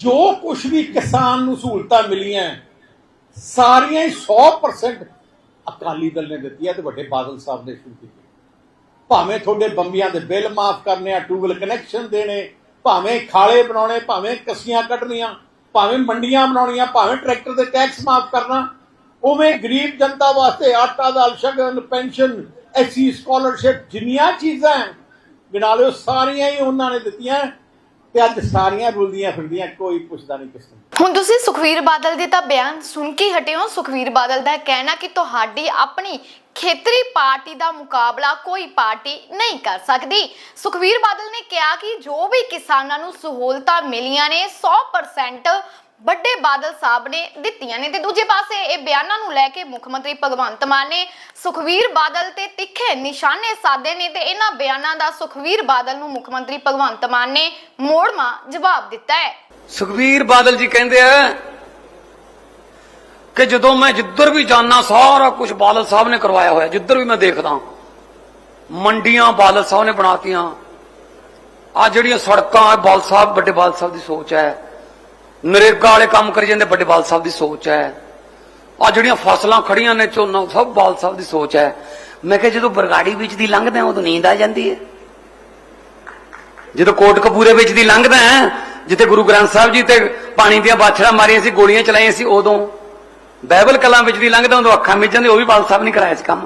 ਜੋ ਕੁਝ ਵੀ ਕਿਸਾਨ ਨੂੰ ਸਹੂਲਤਾਂ ਮਿਲੀਆਂ ਸਾਰੀਆਂ ਹੀ 100% ਅਕਾਲੀ ਦਲ ਨੇ ਦਿੱਤੀਆਂ ਤੇ ਵੱਡੇ ਬਾਦਲ ਸਾਹਿਬ ਨੇ ਸ਼ੁਰੂ ਕੀਤੀ ਭਾਵੇਂ ਤੁਹਾਡੇ ਬੰਬੀਆਂ ਦੇ ਬਿੱਲ ਮਾਫ ਕਰਨੇ ਆ ਟੂਬਲ ਕਨੈਕਸ਼ਨ ਦੇਣੇ ਭਾਵੇਂ ਖਾਲੇ ਬਣਾਉਣੇ ਭਾਵੇਂ ਕਸੀਆਂ ਕੱਢਣੀਆਂ ਭਾਵੇਂ ਮੰਡੀਆਂ ਬਣਾਉਣੀਆਂ ਭਾਵੇਂ ਟਰੈਕਟਰ ਦੇ ਟੈਕਸ ਮਾਫ ਕਰਨਾ ਉਵੇਂ ਗਰੀਬ ਜਨਤਾ ਵਾਸਤੇ ਆਟਾ ਦਾਲ ਸ਼ਗਨ ਪੈਨਸ਼ਨ ਐਸੀ ਸਕਾਲਰਸ਼ਿਪ ਜਿੰਨੀਆਂ ਚੀਜ਼ਾਂ ਹੈ, ਲਿਓ ਸਾਰੀਆਂ ਹੀ ਉਹਨਾਂ ਨੇ ਦਿੱਤੀਆਂ। ਤੇ ਅੱਜ ਸਾਰੀਆਂ ਰੁਲਦੀਆਂ ਫਿਰਦੀਆਂ, ਕੋਈ ਪੁੱਛਦਾ ਨਹੀਂ ਕਿਸ ਨੂੰ ਹੁਣ ਤੁਸੀਂ ਸੁਖਵੀਰ ਬਾਦਲ ਦੇ ਤਾਂ ਬਿਆਨ ਸੁਣ ਕੇ ਹਟੇ ਹੋ। ਸੁਖਵੀਰ ਬਾਦਲ ਦਾ ਕਹਿਣਾ ਕਿ ਤੁਹਾਡੀ ਆਪਣੀ ਖੇਤਰੀ ਪਾਰਟੀ ਦਾ ਮੁਕਾਬਲਾ ਕੋਈ ਪਾਰਟੀ ਨਹੀਂ ਕਰ ਸਕਦੀ। ਸੁਖਵੀਰ ਬਾਦਲ ਨੇ ਕਿਹਾ ਕਿ ਜੋ ਵੀ ਕਿਸਾਨਾਂ ਨੂੰ ਸਹੂਲਤਾਂ ਮਿਲੀਆਂ ਨੇ 100% ਵੱਡੇ ਬਾਦਲ ਸਾਹਿਬ ਨੇ ਦਿੱਤੀਆਂ ਨੇ। ਤੇ ਦੂਜੇ ਪਾਸੇ ਇਹ ਬਿਆਨਾਂ ਨੂੰ ਲੈ ਕੇ ਮੁੱਖ ਮੰਤਰੀ ਭਗਵੰਤ ਮਾਨ ਨੇ ਸੁਖਵੀਰ ਬਾਦਲ ਤੇ ਤਿੱਖੇ ਨਿਸ਼ਾਨੇ ਸਾਧੇ ਨੇ ਤੇ ਇਹਨਾਂ ਬਿਆਨਾਂ ਦਾ ਸੁਖਵੀਰ ਬਾਦਲ ਨੂੰ ਮੁੱਖ ਮੰਤਰੀ ਭਗਵੰਤ ਮਾਨ ਨੇ ਮੋੜਮਾ ਜਵਾਬ ਦਿੱਤਾ ਹੈ। ਸੁਖਬੀਰ ਬਾਦਲ ਜੀ ਕਹਿੰਦੇ ਆ ਕਿ ਜਦੋਂ ਮੈਂ ਜਿੱਧਰ ਵੀ ਜਾਣਾ ਸਾਰਾ ਕੁਝ ਬਾਦਲ ਸਾਹਿਬ ਨੇ ਕਰਵਾਇਆ ਹੋਇਆ। ਜਿੱਧਰ ਵੀ ਮੈਂ ਦੇਖਦਾ, ਮੰਡੀਆਂ ਬਾਦਲ ਸਾਹਿਬ ਨੇ ਬਣਾਤੀਆਂ। ਆ ਜਿਹੜੀਆਂ ਸੜਕਾਂ ਆ ਬਾਦਲ ਸਾਹਿਬ, ਵੱਡੇ ਬਾਲ ਸਾਹਿਬ ਦੀ ਸੋਚ ਹੈ। ਨਰੇਗਾ ਵਾਲੇ ਕੰਮ ਕਰੀ ਜਾਂਦੇ, ਵੱਡੇ ਬਾਲ ਸਾਹਿਬ ਦੀ ਸੋਚ ਹੈ। ਆ ਜਿਹੜੀਆਂ ਫਸਲਾਂ ਖੜੀਆਂ ਨੇ, ਝੋਨਾ, ਸਭ ਬਾਲ ਸਾਹਿਬ ਦੀ ਸੋਚ ਹੈ। ਮੈਂ ਕਿਹਾ, ਜਦੋਂ ਬਰਗਾੜੀ ਵਿੱਚ ਦੀ ਲੰਘਦੇ ਆ ਉਦੋਂ ਨੀਂਦ ਆ ਜਾਂਦੀ ਹੈ। ਜਦੋਂ ਕੋਟ ਕਪੂਰੇ ਵਿੱਚ ਦੀ ਲੰਘਦਾ ਹੈ, ਜਿੱਥੇ ਗੁਰੂ ਗ੍ਰੰਥ ਸਾਹਿਬ ਜੀ ਤੇ ਪਾਣੀ ਦੀਆਂ ਬਾਛੜਾਂ ਮਾਰੀਆਂ ਸੀ, ਗੋਲੀਆਂ ਚਲਾਈਆਂ ਸੀ, ਉਦੋਂ ਬਾਈਬਲ ਕਲਾਂ ਵਿੱਚ ਦੀ ਲੰਘਦਾ ਉਦੋਂ ਅੱਖਾਂ ਮਿਚ ਜਾਂਦੇ ਉਹ ਵੀ ਬਾਲ ਸਾਹਿਬ ਨੇ ਕਰਾਇਆ ਸੀ ਕੰਮ।